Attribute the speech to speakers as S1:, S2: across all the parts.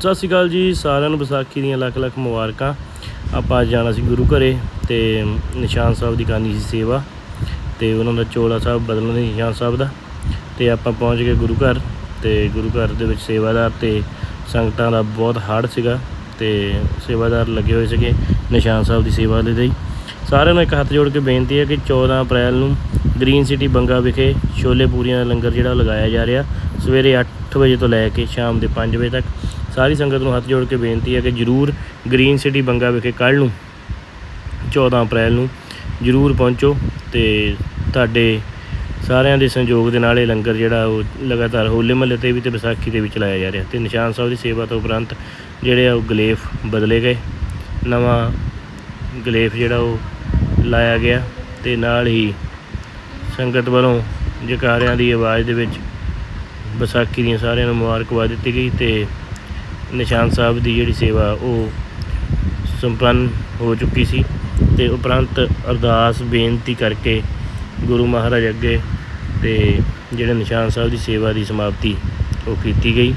S1: ਸਤਿ ਸ਼੍ਰੀ ਅਕਾਲ ਜੀ, ਸਾਰਿਆਂ ਨੂੰ ਵਿਸਾਖੀ ਦੀਆਂ ਲੱਖ ਲੱਖ ਮੁਬਾਰਕਾਂ। ਆਪਾਂ ਅੱਜ ਜਾਣਾ ਸੀ ਗੁਰੂ ਘਰੇ ਤੇ ਨਿਸ਼ਾਨ ਸਾਹਿਬ ਦੀ ਕਰਨੀ ਸੀ ਸੇਵਾ ਤੇ ਉਹਨਾਂ ਦਾ ਚੋਲਾ ਸਾਹਿਬ ਬਦਲਣਾ ਸੀ ਨਿਸ਼ਾਨ ਸਾਹਿਬ ਦਾ। ਤੇ ਆਪਾਂ ਪਹੁੰਚ ਗਏ ਗੁਰੂ ਘਰ ਤੇ ਗੁਰੂ ਘਰ ਦੇ ਵਿੱਚ ਸੇਵਾਦਾਰ ਤੇ ਸੰਗਤਾਂ ਦਾ ਬਹੁਤ ਹੜ ਸੀਗਾ ਤੇ ਸੇਵਾਦਾਰ ਲੱਗੇ ਹੋਏ ਸੀਗੇ ਨਿਸ਼ਾਨ ਸਾਹਿਬ ਦੀ ਸੇਵਾ ਦੇ ਲਈ। ਸਾਰਿਆਂ ਨੂੰ ਇੱਕ ਹੱਥ ਜੋੜ ਕੇ ਬੇਨਤੀ ਹੈ ਕਿ 14 ਅਪ੍ਰੈਲ ਨੂੰ ਗ੍ਰੀਨ ਸਿਟੀ ਬੰਗਾ ਵਿਖੇ ਛੋਲੇ ਪੂਰੀਆਂ ਦਾ ਲੰਗਰ ਜਿਹੜਾ ਉਹ ਲਗਾਇਆ ਜਾ ਰਿਹਾ, ਸਵੇਰੇ 8 ਵਜੇ ਤੋਂ ਲੈ ਕੇ ਸ਼ਾਮ ਦੇ 5 ਵਜੇ ਤੱਕ। ਸਾਰੀ ਸੰਗਤ ਨੂੰ ਹੱਥ ਜੋੜ ਕੇ ਬੇਨਤੀ ਹੈ ਕਿ ਜਰੂਰ ਗ੍ਰੀਨ ਸਿਟੀ ਬੰਗਾ ਵਿਖੇ ਕੱਲ੍ਹ ਨੂੰ 14 ਅਪ੍ਰੈਲ ਨੂੰ ਜਰੂਰ ਪਹੁੰਚੋ ਤੇ ਤੁਹਾਡੇ ਸਾਰਿਆਂ ਦੇ ਸੰਯੋਗ ਦੇ ਨਾਲ ਇਹ ਲੰਗਰ ਜਿਹੜਾ ਉਹ ਲਗਾਤਾਰ ਹੋਲੇ ਮਹੱਲੇ ਤੇ ਵੀ ਤੇ ਵਿਸਾਖੀ ਤੇ ਵੀ ਚਲਾਇਆ ਜਾ ਰਿਹਾ ਤੇ ਨਿਸ਼ਾਨ ਸਾਹਿਬ ਦੀ ਸੇਵਾ ਤੋਂ ਉਪਰੰਤ ਜਿਹੜੇ ਆ ਉਹ ਗਲੇਫ ਬਦਲੇ ਗਏ। ਨਵਾਂ ਗਲੇਫ ਜਿਹੜਾ ਉਹ ਲਾਇਆ ਗਿਆ ਤੇ ਨਾਲ ਹੀ ਸੰਗਤ ਵੱਲੋਂ ਜਕਾਰਿਆਂ ਦੀ ਆਵਾਜ਼ ਦੇ ਵਿੱਚ ਵਿਸਾਖੀ ਦੀਆਂ ਸਾਰਿਆਂ ਨੂੰ ਮੁਬਾਰਕਬਾਦ ਦਿੱਤੀ ਗਈ ਤੇ ਨਿਸ਼ਾਨ ਸਾਹਿਬ ਦੀ ਜਿਹੜੀ ਸੇਵਾ, ਉਹ ਸੰਪੰਨ ਹੋ ਚੁੱਕੀ ਸੀ ਤੇ ਉਪਰੰਤ ਅਰਦਾਸ, ਬੇਨਤੀ ਕਰਕੇ ਗੁਰੂ ਮਹਾਰਾਜ ਅੱਗੇ ਤੇ ਜਿਹੜੇ ਨਿਸ਼ਾਨ ਸਾਹਿਬ ਦੀ ਸੇਵਾ ਦੀ ਸਮਾਪਤੀ ਉਹ ਕੀਤੀ ਗਈ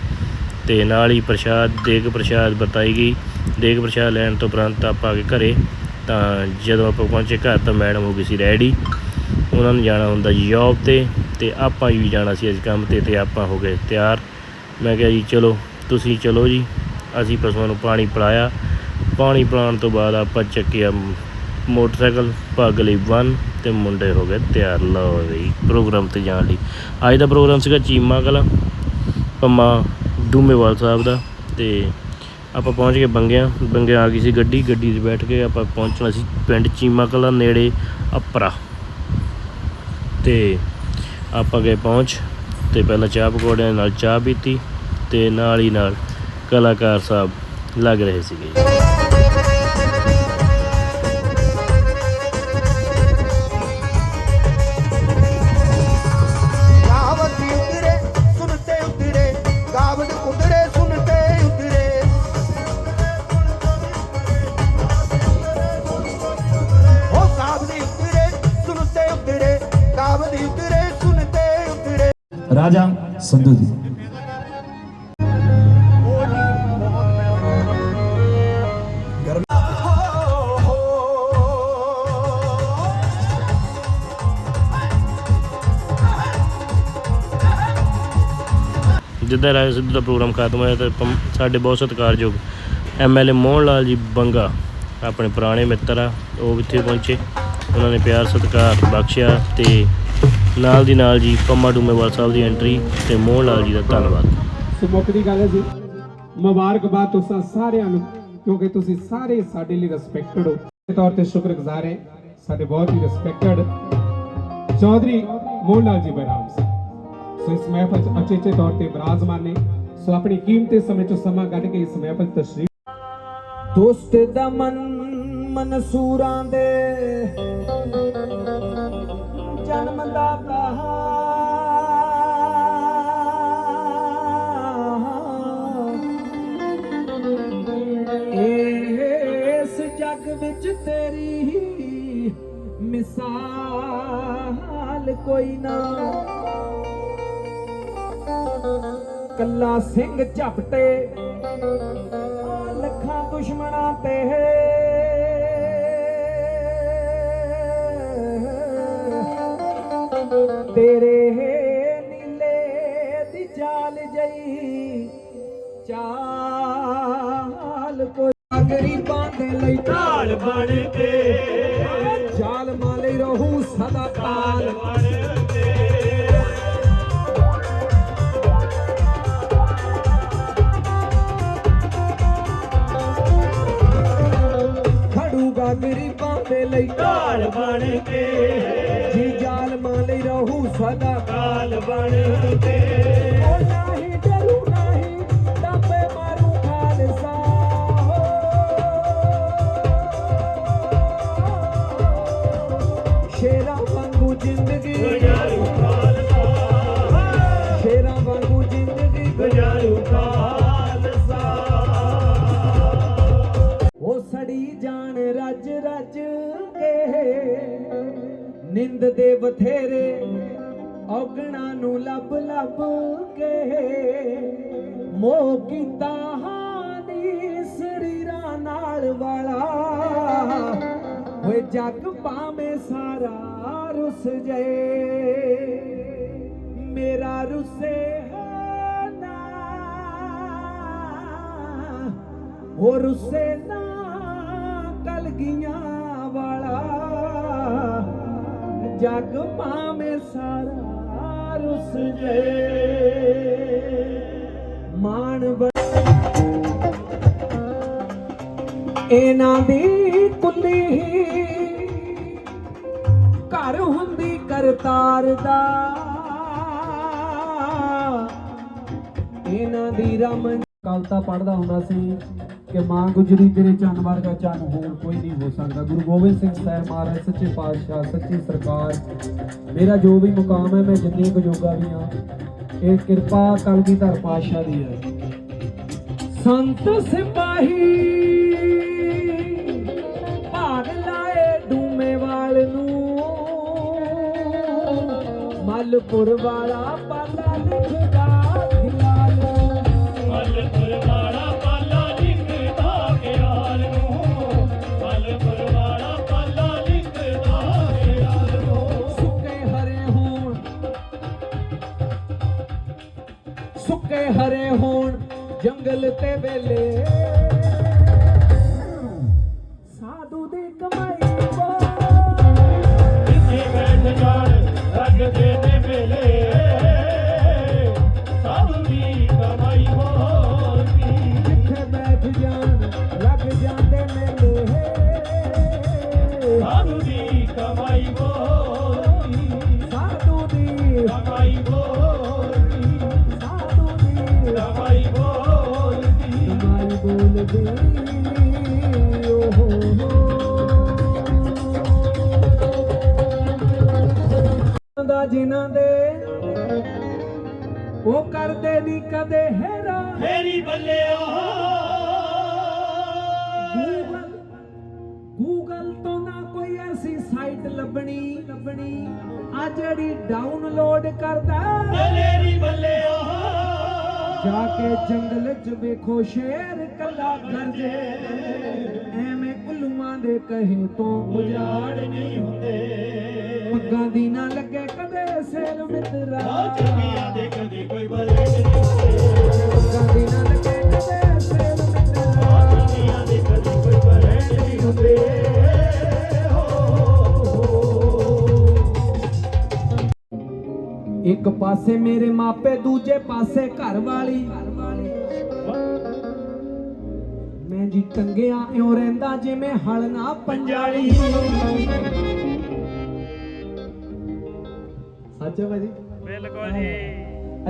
S1: ਤੇ ਨਾਲ ਹੀ ਪ੍ਰਸ਼ਾਦ, ਦੇਗ ਪ੍ਰਸ਼ਾਦ ਬਤਾਈ ਗਈ। ਦੇਗ ਪ੍ਰਸ਼ਾਦ ਲੈਣ ਤੋਂ ਉਪਰੰਤ ਆਪਾਂ ਆ ਘਰੇ, ਤਾਂ ਜਦੋਂ ਆਪਾਂ ਪਹੁੰਚੇ ਘਰ ਤਾਂ ਮੈਡਮ ਹੋ ਗਈ ਸੀ ਰੈਡੀ। ਉਹਨਾਂ ਨੂੰ ਜਾਣਾ ਹੁੰਦਾ ਜੀ ਜੌਬ ਤੇ ਤੇ ਆਪਾਂ ਵੀ ਜਾਣਾ ਸੀ ਅੱਜ ਕੰਮ ਤੇ ਤੇ ਆਪਾਂ ਹੋ ਗਏ ਤਿਆਰ। ਮੈਂ ਕਿਹਾ ਜੀ, ਚਲੋ ਤੁਸੀਂ ਚਲੋ ਜੀ। ਅਸੀਂ ਪਸ਼ੂਆਂ ਨੂੰ ਪਾਣੀ ਪਿਲਾਇਆ। ਪਾਣੀ ਪਿਲਾਉਣ ਤੋਂ ਬਾਅਦ ਆਪਾਂ ਚੱਕਿਆ ਮੋਟਰਸਾਈਕਲ, ਪੱਗ ਲਈ ਬੰਨ ਤੇ ਮੁੰਡੇ ਹੋ ਗਏ ਤਿਆਰ। ਲਓ ਬਈ ਪ੍ਰੋਗਰਾਮ ਤੇ ਜਾਣ ਲਈ। ਅੱਜ ਦਾ ਪ੍ਰੋਗਰਾਮ ਸੀਗਾ ਚੀਮਾ ਕਲਾ, ਪੰਮਾ ਡੂਮੇਵਾਲ ਸਾਹਿਬ ਦਾ ਤੇ ਆਪਾਂ ਪਹੁੰਚ ਗਏ ਬੰਗਿਆਂ। ਬੰਗਿਆਂ ਆ ਗਈ ਸੀ ਗੱਡੀ ਗੱਡੀ 'ਚ ਬੈਠ ਕੇ ਆਪਾਂ ਪਹੁੰਚਣਾ ਸੀ ਪਿੰਡ ਚੀਮਾ ਕਲਾ ਨੇੜੇ ਅਪਰਾ। ਤੇ ਆਪਾਂ ਗਏ ਪਹੁੰਚ ਤੇ ਪਹਿਲਾਂ ਚਾਹ ਪਕੌੜਿਆਂ ਨਾਲ ਚਾਹ ਪੀਤੀ। ਤੇ ਨਾਲ ਹੀ ਨਾਲ ਕਲਾਕਾਰ ਸਾਹਿਬ ਲੱਗ ਰਹੇ ਸੀਗੇ। ਜਿੱਦਾਂ ਰਾਜ ਸਿੱਧੂ ਦਾ ਪ੍ਰੋਗਰਾਮ ਖਤਮ ਹੋਇਆ ਤਾਂ ਸਾਡੇ ਬਹੁਤ ਸਤਿਕਾਰਯੋਗ ਐਮਐਲਏ ਮੋਹਨ ਲਾਲ ਜੀ ਬੰਗਾ, ਆਪਣੇ ਪੁਰਾਣੇ ਮਿੱਤਰ ਆ, ਉਹ ਇੱਥੇ ਪਹੁੰਚੇ। ਉਹਨਾਂ ਨੇ ਪਿਆਰ, ਸਤਿਕਾਰ ਬਖਸ਼ਿਆ ਤੇ ਨਾਲ ਦੀ ਨਾਲ ਜੀ ਪੰਮਾ ਡੂਮੇਵਾਲ ਸਾਹਿਬ ਦੀ ਐਂਟਰੀ ਤੇ ਮੋਹਨ ਲਾਲ ਜੀ ਦਾ ਧੰਨਵਾਦ।
S2: ਸੋ ਦੀ ਗੱਲ ਹੈ ਜੀ, ਮੁਬਾਰਕਬਾਦ ਤੁਸੀਂ ਸਾਰਿਆਂ ਨੂੰ, ਕਿਉਂਕਿ ਤੁਸੀਂ ਸਾਰੇ ਸਾਡੇ ਲਈ ਰਿਸਪੈਕਟਡ ਹੋ। ਇਸ ਤੌਰ ਤੇ ਸ਼ੁਕਰਗੁਜ਼ਾਰ ਹੈ, ਸਾਡੇ ਬਹੁਤ ਹੀ ਰਿਸਪੈਕਟਡ ਚੌਧਰੀ ਮੋਹਨ ਲਾਲ ਜੀ ਬਰਾਮ ਸੋ ਇਸ ਮਹਿਫਲ 'ਚ ਅਚੇਚੇ ਤੌਰ ਤੇ ਬਰਾਜ਼ਮਾਨ ਨੇ। ਸੋ ਆਪਣੀ ਕੀਮਤੀ ਸਮੇਂ 'ਚੋਂ ਸਮਾਂ ਕੱਢ ਕੇ ਇਸ ਮਹਿਫਲ 'ਚ ਤਸ਼ਰੀਫ ਦੋਸਤ ਦਾ ਮਨ ਮਨਸੂਰਾਂ ਦੇ। ਜਨਮ ਦਾ ਕਹਾ। ਇਸ ਜੱਗ ਵਿੱਚ ਤੇਰੀ ਮਿਸਾਲ ਕੋਈ ਨਾ। ਕੱਲਾ ਸਿੰਘ ਝਪਟੇ, ਲੱਖਾਂ ਦੁਸ਼ਮਣਾਂ ਤੇ। ਤੇਰੇ ਨੀਲੇ ਦੀ ਚਾਲ ਜਈ, ਚਾਲ ਕੋਈ ਗਰੀਬਾਂ ਦੇ ਲਈ ਢਾਲ ਬਣ ਕੇ। ਚਾਲ ਮਾਲੇ ਰਹੂ ਸਦਾ ਕਾਲ। ਬਣ ਲਈ ਢਾਲ ਬਣ ਕੇ। ਜੀ ਜ਼ਾਲਮਾਂ ਲਈ ਰਹੂ ਸਦਾ। ਕਾਲ ਬਣ ਕੇ। ਉਹ ਨਹੀਂ ਡਰੂ ਨਹੀਂ ਡਾਬੇ ਮਾਰੂ ਖਾਲਸਾ। ਸ਼ੇਰਾਂ ਵਾਂਗੂ ਜ਼ਿੰਦਗੀ। ਨਿੰਦ ਦੇ ਬਥੇਰੇ ਔਗਣਾ ਨੂੰ ਲੱਭ ਲੱਭ ਕੇ ਮੋਹ ਕੀਤਾ ਹਾਨੀ ਸਰੀਰਾਂ ਨਾਲ ਵਾਲਾ। ਓਏ ਜੱਗ ਭਾਵੇਂ ਸਾਰਾ ਰੁੱਸ ਜਾਏ, ਮੇਰਾ ਰੁੱਸੇ ਨਾ। ਹੋ ਰੁੱਸੇ ਨਾ ਕਲਗੀਆਂ ਜਗ ਭਾਵੇਂ ਸਾਰਾ ਰੁੱਸ ਜਾਏ ਮਾਣ ਇਹਨਾਂ ਦੀ ਕੁੱਲੀ। ਘਰ ਹੁੰਦੀ ਕਰਤਾਰ ਦਾ। ਇਹਨਾਂ ਦੀ ਰਮ ਕਲਤਾ ਪੜਦਾ ਹੁੰਦਾ ਸੀ ਕਿ ਮਾਂ ਗੁਜਰੀ ਤੇਰੇ ਚੰਨ ਵਰਗਾ ਚੰਨ ਹੋਰ ਕੋਈ ਨਹੀਂ ਹੋ ਸਕਦਾ। ਗੁਰੂ ਗੋਬਿੰਦ ਸਿੰਘ ਸਾਹਿਬ ਮਹਾਰਾਜ, ਸੱਚੇ ਪਾਤਸ਼ਾਹ, ਸੱਚੀ ਸਰਕਾਰ, ਮੇਰਾ ਜੋ ਵੀ ਮੁਕਾਮ ਹੈ, ਮੈਂ ਜਿੰਨੀ ਕੁ ਜੋਗਾ ਵੀ ਹਾਂ, ਇਹ ਕਿਰਪਾ ਕਲਗੀਧਰ ਪਾਤਸ਼ਾਹ ਦੀ ਹੈ। ਸੰਤ ਸਿਪਾਹੀ ਭਾਗ ਲਾਏ ਡੂਮੇਵਾਲ ਨੂੰ। ਮਲਪੁਰ ਵਾਲਾ ਪਾਲਾ ਲਿਖਦਾ। ਸੁੱਕੇ ਹਰੇ ਹੋਣ। ਸੁੱਕੇ ਹਰੇ ਹੋਣ। ਜੰਗਲ ਤੇ ਵੇਲੇ ਓਹੋ ਦਾ ਜਿਨ੍ਹਾਂ ਦੇ ਉਹ ਕਰਦੇ ਨਹੀਂ ਕਦੇ ਹੈਰਾ।
S1: ਮੇਰੀ
S2: ਗੂਗਲ ਗੂਗਲ ਤੋਂ ਨਾ ਕੋਈ ਐਸੀ ਸਾਈਟ ਲੱਭਣੀ। ਲੱਭਣੀ ਆ ਜਿਹੜੀ ਡਾਊਨਲੋਡ ਕਰਦਾ।
S1: ਮੇਰੀ ਬੱਲਿਆ
S2: ਜਾ ਕੇ ਜੰਗਲ 'ਚ ਵੇਖੋ ਸ਼ੇਰ ਕੱਲਾ ਗਰਜੇ। ਐਵੇਂ ਉੱਲੂਆਂ ਦੇ ਕਹੇ ਤੋਂ ਉਜਾੜ
S1: ਨਹੀਂ ਹੁੰਦੇ।
S2: ਪੱਗਾਂ ਦੀ ਨਾ ਲੱਗੇ ਕਦੇ ਸੇਲ ਮਿੱਤਰਾ।
S1: ਚੁਗੀਆਂ ਦੇ ਕਦੇ ਕੋਈ ਬਲੇ ਨਹੀਂ ਹੁੰਦੇ।
S2: ਪੱਗਾਂ ਦੀ ਨਾ ਇੱਕ ਪਾਸੇ ਮੇਰੇ ਮਾਪੇ ਦੂਜੇ ਪਾਸੇ ਘਰ ਵਾਲੀ। ਮੈਂ ਜੀ ਟੰਗਿਆ ਇਉਂ ਰਹਿੰਦਾ ਜਿਵੇਂ ਹਲ ਨਾ ਪੰਜਾਲੀ। ਸੱਚ ਹੈ ਭਾਜੀ
S1: ਬਿਲਕੁਲ ਜੀ।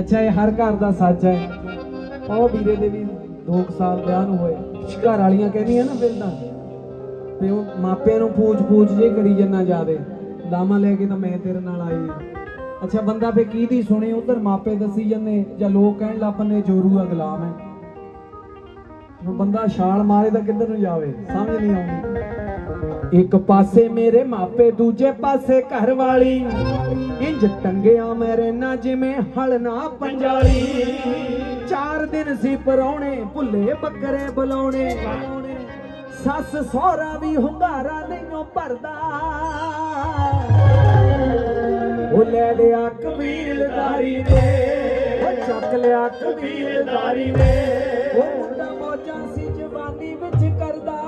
S2: ਅੱਛਾ ਇਹ ਹਰ ਘਰ ਦਾ ਸੱਚ ਹੈ। ਉਹ ਵੀਰੇ ਦੇ ਵੀ 2 ਸਾਲ ਵਿਆਹ ਨੂੰ ਹੋਏ। ਘਰ ਵਾਲੀਆਂ ਕਹਿੰਦੀਆਂ ਨਾ ਫਿਰ ਤਾਂ। ਤੇ ਉਹ ਮਾਪਿਆਂ ਨੂੰ ਪੂਛ ਪੂਛ ਜੇ ਕਰੀ ਜੰਨਾ ਜਾਦੇ ਲਾਮਾ ਲੈ ਕੇ ਤਾਂ ਮੈਂ ਤੇਰੇ ਨਾਲ ਆਈ ਅੱਛਾ, ਬੰਦਾ ਫੇ ਕੀ ਦੀ ਸੁਣੇ? ਉਧਰ ਮਾਪੇ ਦੱਸੀ ਜੰਨੇ ਜਾਂ ਲੋਕ ਕਹਿਣ ਲੱਪਨੇ ਜੋਰੂ ਆ ਗੁਲਾਮ ਹੈ। ਹੁਣ ਬੰਦਾ ਛਾਲ ਮਾਰੇ ਤਾਂ ਕਿੱਧਰ ਨੂੰ ਜਾਵੇ? ਸਮਝ ਨਹੀਂ ਆਉਂਦੀ। ਇੱਕ ਪਾਸੇ ਮੇਰੇ ਮਾਪੇ, ਦੂਜੇ ਪਾਸੇ ਘਰ ਵਾਲੀ। ਇੰਜ ਟੰਗਿਆ ਮੇਰੇ ਨਾ ਜਿਵੇਂ ਹਲ ਨਾ ਪੰਜਾਲੀ। ਚਾਰ ਦਿਨ ਸੀ ਪਰੌਣੇ, ਭੁੱਲੇ ਬੱਕਰੇ ਬੁਲਾਉਣੇ। ਸੱਸ ਸਹੁਰਾ ਵੀ ਹੁੰਗਾਰਾ ਨਹੀਂਓ ਭਰਦਾ। ਉਹ ਲੈ ਲਿਆ ਕਬੀਲਦਾਰੀ ਨੇ। ਉਹ ਚੱਕ ਲਿਆ ਕਬੀਲਦਾਰੀ ਨੇ। ਉਹ ਮੁੰਡਾ ਮੋਜਾਂ ਸੀ ਜਵਾਨੀ ਵਿੱਚ ਕਰਦਾ।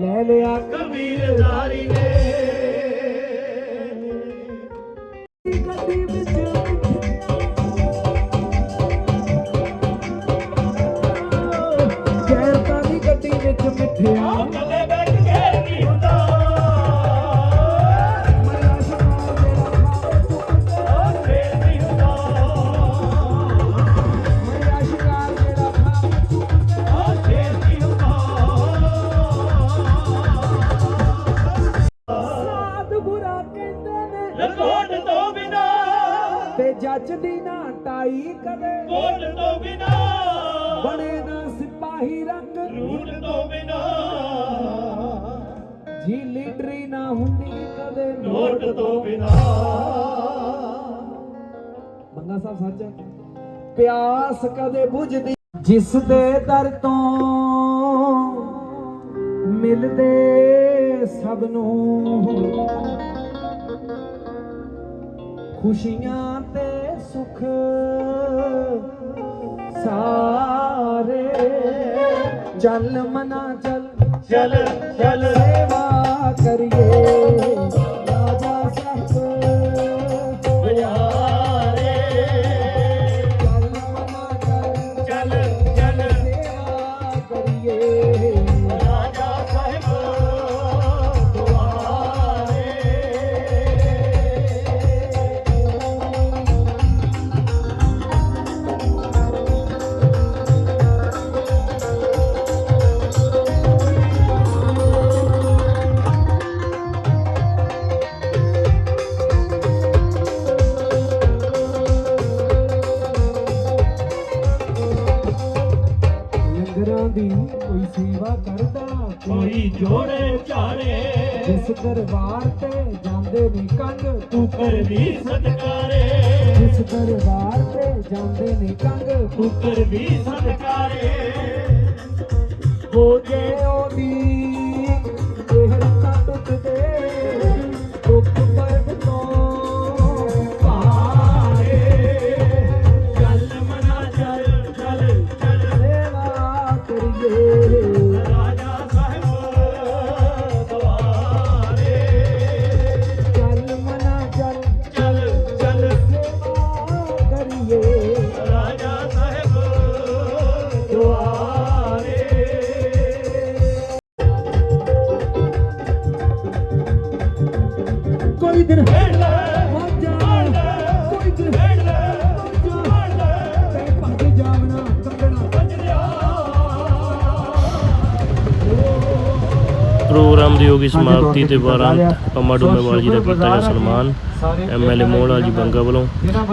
S2: ਲੈ ਲਿਆ
S1: ਕਬੀਲਦਾਰੀ ਨੇ। ਹੁੰਦੀ
S2: ਕਦੇ
S1: ਨੋਟ ਤੋਂ ਬਿਨਾ।
S2: ਬੰਗਾ ਸਾਹਿਬ ਸੱਚ ਹੈ। ਪਿਆਸ ਕਦੇ ਬੁਝਦੀ ਜਿਸ ਦੇ ਦਰ ਤੋਂ ਮਿਲਦੇ ਸਭ ਨੂੰ। ਖੁਸ਼ੀਆਂ ਤੇ ਸੁਖ ਸਾਰੇ। ਚੱਲ ਮਨਾ ਚੱਲ
S1: ਚੱਲ ਚੱਲ
S2: ਸੇਵਾ
S1: करिए राजा साहब
S2: ਜਿਸ ਦਰਬਾਰ ਤੇ ਜਾਂਦੇ ਨੇ ਕੰਗ
S1: ਤੂੰ ਕਰਦੀ ਸਤਕਾਰੇ।
S2: ਜਿਸ ਦਰਬਾਰ ਤੇ ਜਾਂਦੇ ਨੇ ਕੰਗ
S1: ਤੂੰ ਕਰਦੀ ਸਤਕਾਰੇ।
S2: ਹੋ ਜੇ ਉਹਦੀ
S1: ਪ੍ਰੋਗਰਾਮ ਦੀ ਹੋ ਗਈ ਸਮਾਪਤੀ ਤੇ ਬਾਰਾਂ ਪੰਮਾ ਡੂਮੇਵਾਲ ਜੀ ਦਾ ਕੀਤਾ ਗਿਆ ਸਨਮਾਨ। ਐਮਐਲਏ ਮੋਹਨ ਜੀ ਬੰਗਾ ਵੱਲੋਂ।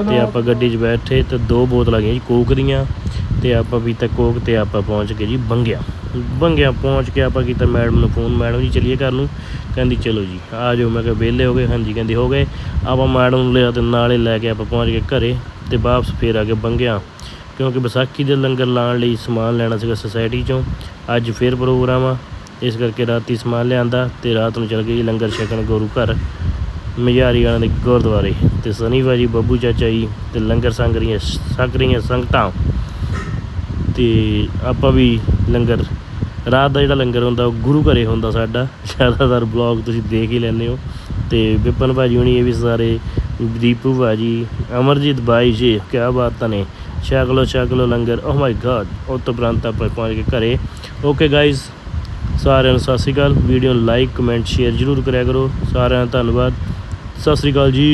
S1: ਤੇ ਆਪਾਂ ਗੱਡੀ 'ਚ ਬੈਠੇ ਤੇ ਦੋ ਬੋਤਲਾਂ ਗਈਆਂ ਜੀ ਕੋਕ ਦੀਆਂ ਤੇ ਆਪਾਂ ਪੀਤਾ ਕੋਕ ਤੇ ਆਪਾਂ ਪਹੁੰਚ ਗਏ ਜੀ ਬੰਗਿਆ। ਬੰਗਿਆ ਪਹੁੰਚ ਕੇ ਆਪਾਂ ਕੀਤਾ ਮੈਡਮ ਨੂੰ ਫੋਨ ਮੈਡਮ ਜੀ ਚਲਿਏ ਘਰ ਨੂੰ? ਕਹਿੰਦੀ ਚਲੋ ਜੀ ਆ ਜਾਓ। ਮੈਂ ਕਿਹਾ ਵਿਹਲੇ ਹੋ ਗਏ? ਹਾਂਜੀ ਕਹਿੰਦੀ ਹੋ ਗਏ। ਆਪਾਂ ਮੈਡਮ ਨੂੰ ਲਿਆ ਤੇ ਨਾਲੇ ਲੈ ਕੇ ਆਪਾਂ ਪਹੁੰਚ ਗਏ ਘਰੇ ਤੇ ਵਾਪਸ ਫੇਰ ਆ ਗਏ ਬੰਗਿਆ। ਕਿਉਂਕਿ ਵਿਸਾਖੀ ਦੇ ਲੰਗਰ ਲਾਉਣ ਲਈ ਸਮਾਨ ਲੈਣਾ ਸੀਗਾ ਸੁਸਾਇਟੀ ਚੋਂ। ਅੱਜ ਫੇਰ ਪ੍ਰੋਗਰਾਮ ਆ। ਇਸ ਕਰਕੇ ਰਾਤੀ ਸਮਾਨ ਲਿਆਂਦਾ ਤੇ ਰਾਤ ਨੂੰ ਚਲ ਗਏ ਜੀ ਲੰਗਰ ਛਕਣ ਗੁਰੂ ਘਰ। ਮਝਾਰੀ ਵਾਲਿਆਂ ਦੇ ਗੁਰਦੁਆਰੇ ਤੇ ਸਨੀ ਭਾਜੀ ਬੱਬੂ ਚਾਚਾ ਜੀ ਤੇ ਲੰਗਰ ਸੰਗ ਰਹੀਆਂ ਛਕ ਰਹੀਆਂ ਸੰਗਤਾਂ। ਤੇ ਆਪਾਂ ਵੀ ਲੰਗਰ, ਰਾਤ ਦਾ ਜਿਹੜਾ ਲੰਗਰ ਹੁੰਦਾ ਉਹ ਗੁਰੂ ਘਰੇ ਹੁੰਦਾ ਸਾਡਾ। ਜ਼ਿਆਦਾਤਰ ਬਲੌਗ ਤੁਸੀਂ ਦੇਖ ਹੀ ਲੈਂਦੇ ਹੋ। ਤੇ ਵਿਪਨ ਭਾਜੀ ਹੁਣੀ, ਇਹ ਵੀ ਸਾਰੇ ਦੀਪੂ ਭਾਜੀ ਅਮਰਜੀਤ ਬਾਈ ਜੀ ਕੀ ਬਾਤਾਂ ਨੇ ਛਕ ਲਓ ਛਕ ਲਓ ਲੰਗਰ। ਓ ਮਾਈ ਗॉड ਉਹ ਤੋਂ ਉਪਰੰਤ ਆਪਾਂ ਪਹੁੰਚ ਕੇ ਘਰੇ। ਓਕੇ ਗਾਇਜ਼ ਸਾਰਿਆਂ ਨੂੰ ਸਤਿ ਸ਼੍ਰੀ ਅਕਾਲ। ਵੀਡੀਓ ਨੂੰ ਲਾਈਕ ਕਮੈਂਟ ਸ਼ੇਅਰ ਜ਼ਰੂਰ ਕਰਿਆ ਕਰੋ। ਸਾਰਿਆਂ ਦਾ ਧੰਨਵਾਦ। ਸਤਿ ਸ਼੍ਰੀ ਅਕਾਲ ਜੀ।